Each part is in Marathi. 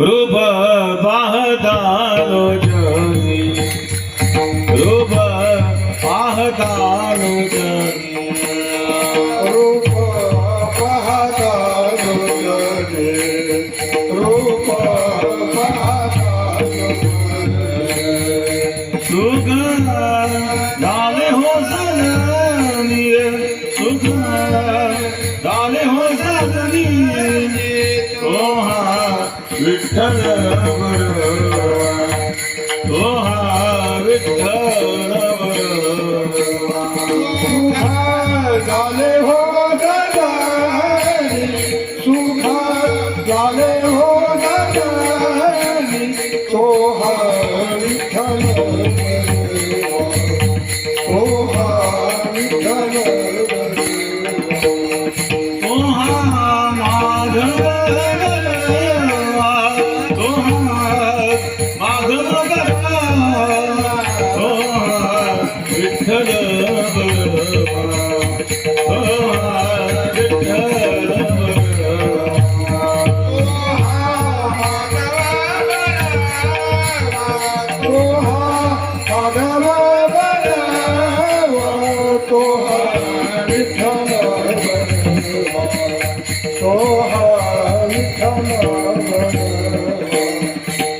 રૂપ બાહતાનો જય. રૂપ બાહતાનો જય. विठ्ठल बरोबर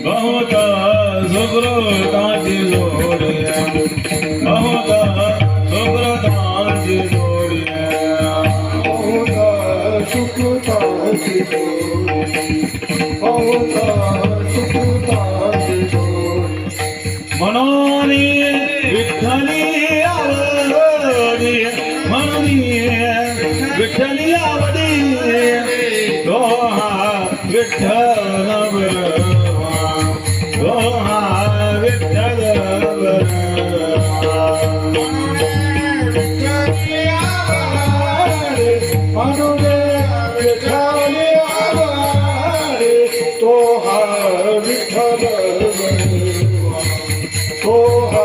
बहुत सुकृताची जोड्या बहुत सुकृताची जोड्या म्हणून विठ्ठली आवडी म्हणून विठ्ठली आवडी तो हा विठ्ठल बरवा तो हा विठ्ठल बरवा तो हा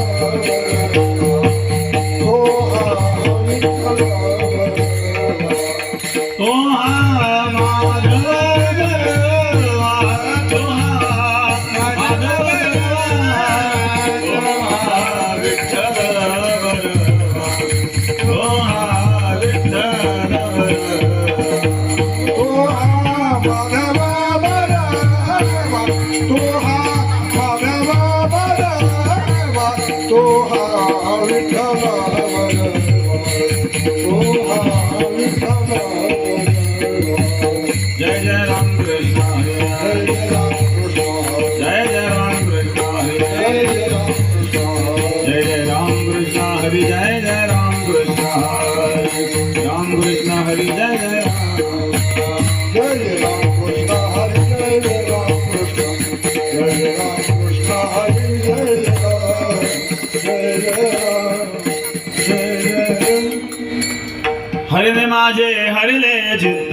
चित्त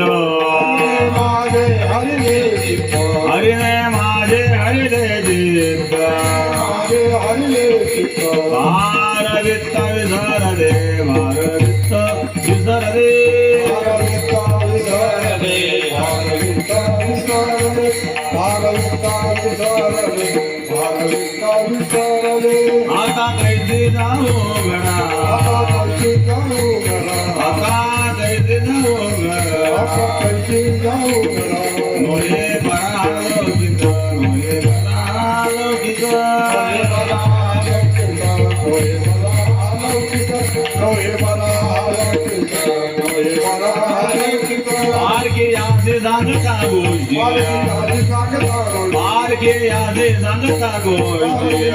माझे हरिले चित्त हरिने माझे हरिले चित्त माझे हरिले चित्त वार वित्त विसर दे वार वित्त विसर दे भारविता विसर दे भारविता विसर दे भारविता विसर दे भारविता विसर दे आता कैसे जाऊ गणा बारके आधे सांगता गोष्टी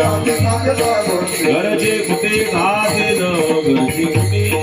घरचे कुठे खाते न घरची कुठे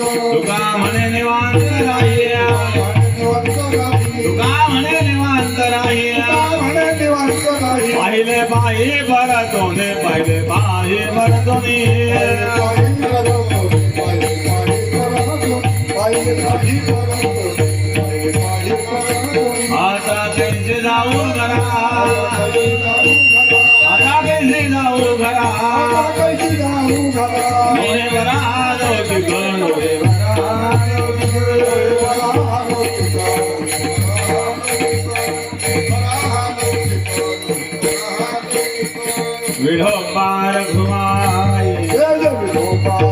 तुका म्हणे निवांत राहिया तुका म्हणे निवांत राहिया पाहिले पायी भरतोने पाहिले पायी भरतोने. आता कैसे जाऊ घरा. आता कैसे जाऊ घरा. વિડો પાર ઘુમાય વિડો પાર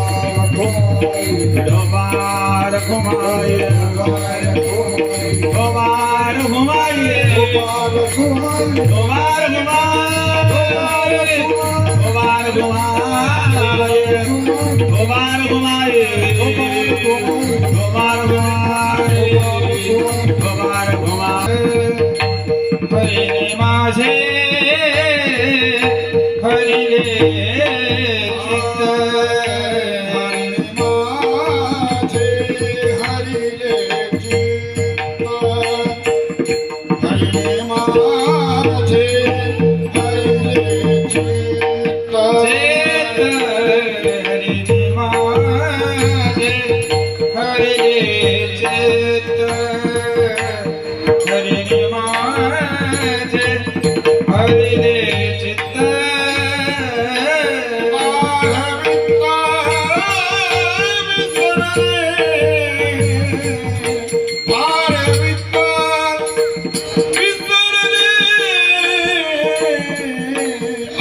ઘુમાય વિડો પાર ઘુમાય ગોવાર ઘુમાય ગોવાર ઘુમાય ગોવાર ઘુમાય ગોવાર ઘુમાય భగవాన్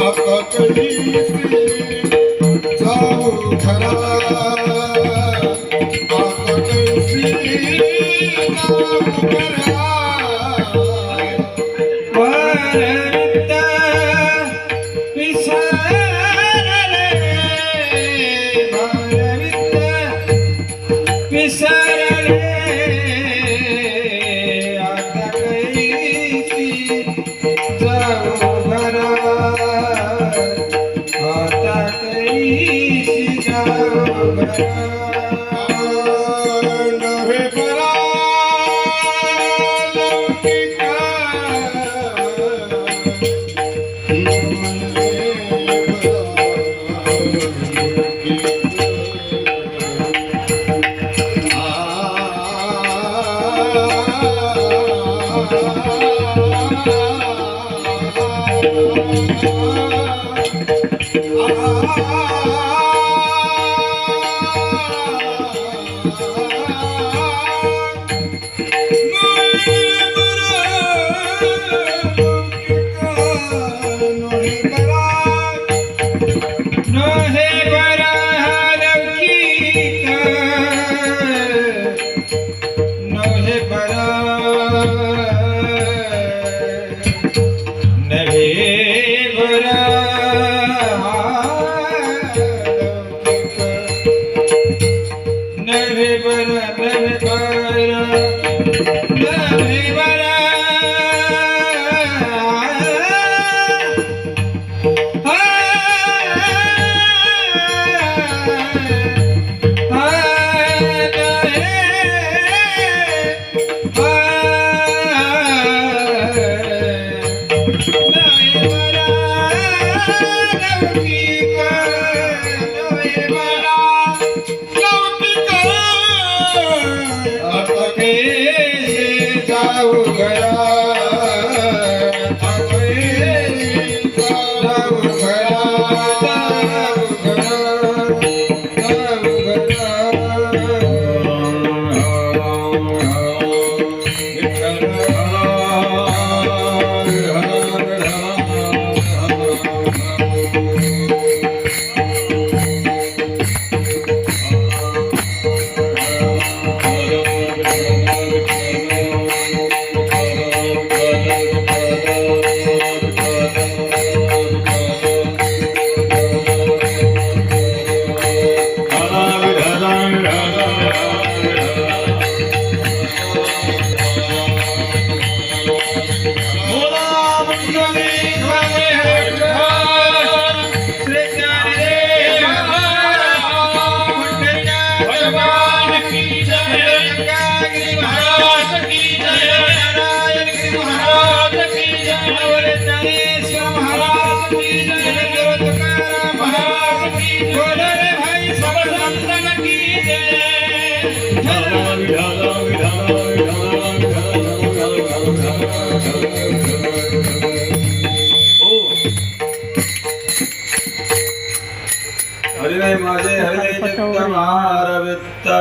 आता कधी जाऊ खरा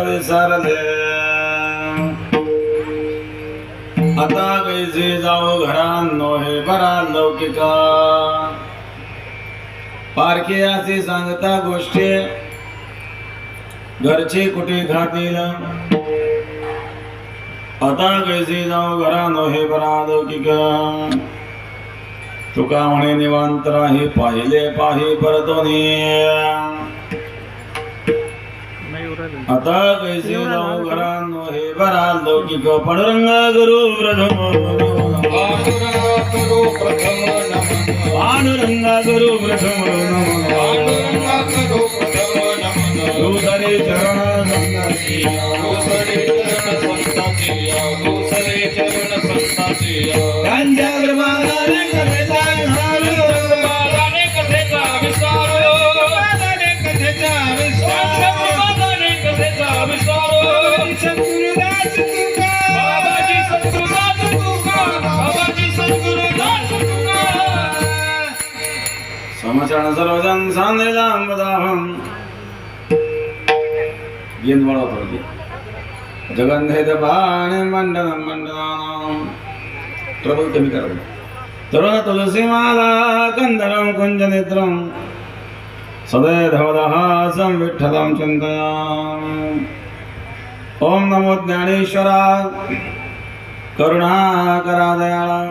विसरले आता कैसे जाऊ घरांनो हे बरा लौकिका. पारखे असे सांगता गोष्टी. घरचे कुठे घातील आता कैसे जाऊ घरानो हे बरा लौकिका. तुका म्हणे निवांतरा हे पाहिले पाही परतोनी. आता कैसे जाऊ घरानो हे बरा लौकिक पांडुरंग गुरु प्रथम पांडुरंग गुरु प्रथम दुसरे चरण त्यांच्या समचरण सर्वजन सांदेलांबदाहम गेंद वाढवत होती जगन्धे पाणी मंडनम मंडलानाम ट्रबल कमी करावं तरुण तुलसी माला कंदरम कुंज नेत्रम सदैधवदहासं विठ्ठलम चिंतयाम ओम नमो ज्ञानेश्वरा करुणाकरा दयाळा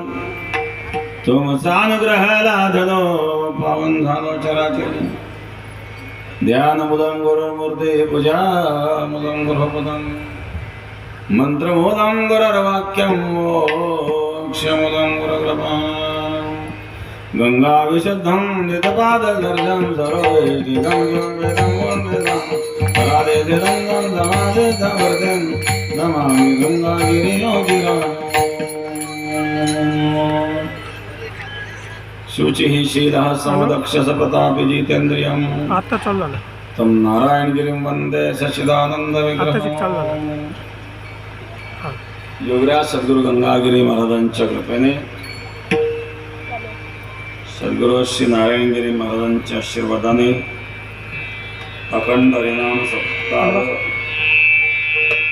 तुमचा अनुग्रह लाधलो पावन झालो चराचर ध्यान मुदम गुरुमूर्ती पूजा मुदम गुरुपदम मंत्र मुदम गुरुर्वाक्यम क्षमुदम गुरुकृपा गंगा विशुद्धम नितपाद दर्शम सर्वेदिदम वेदम वेदम परादे दिदंगम नमामि गंगागिरि शुचिः शीलः समदक्षस प्रतापि जितेन्द्रियम् आता चालू झालं. तं नारायणगिरिं वन्दे हा. योगराज सद्गुरु गंगागिरी महाराजांच्या कृपेने सद्गुरु श्री नारायणगिरी महाराजांच्या आशीर्वादाने अखंड हरिनाम सप्ताह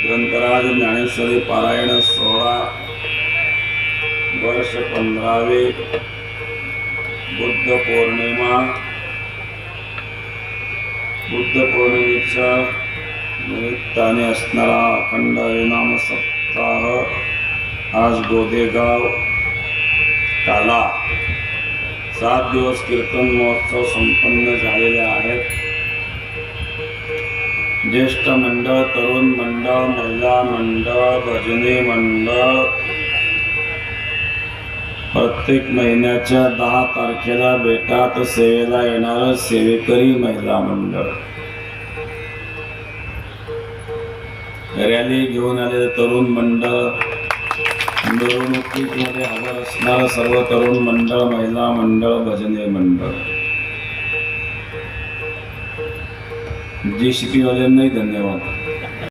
ग्रंथराज ज्ञानेश्वरी पारायण सोहळा वर्ष पंधरावे बुद्ध पौर्णिमा। बुद्ध पौर्णिमेच्या निमित्ताने असणारा अखंड हरिनाम सप्ताह आज गोदेगाव टाला सात दिवस कीर्तन महोत्सव संपन्न झालेले आहेत। ज्येष्ठ मंडळ तरुण मंडळ महिला मंडळ भजनी मंडळ प्रत्येक महिन्याच्या दहा तारखेला बेटात सेवेला येणारं सेवेकरी महिला मंडळ. रॅली घेऊन आलेलं तरुण मंडळ मिरवणुकीमध्ये हजर असणारं सर्व तरुण मंडळ महिला मंडळ भजने मंडळ. जी सी वाल्यांनाही धन्यवाद.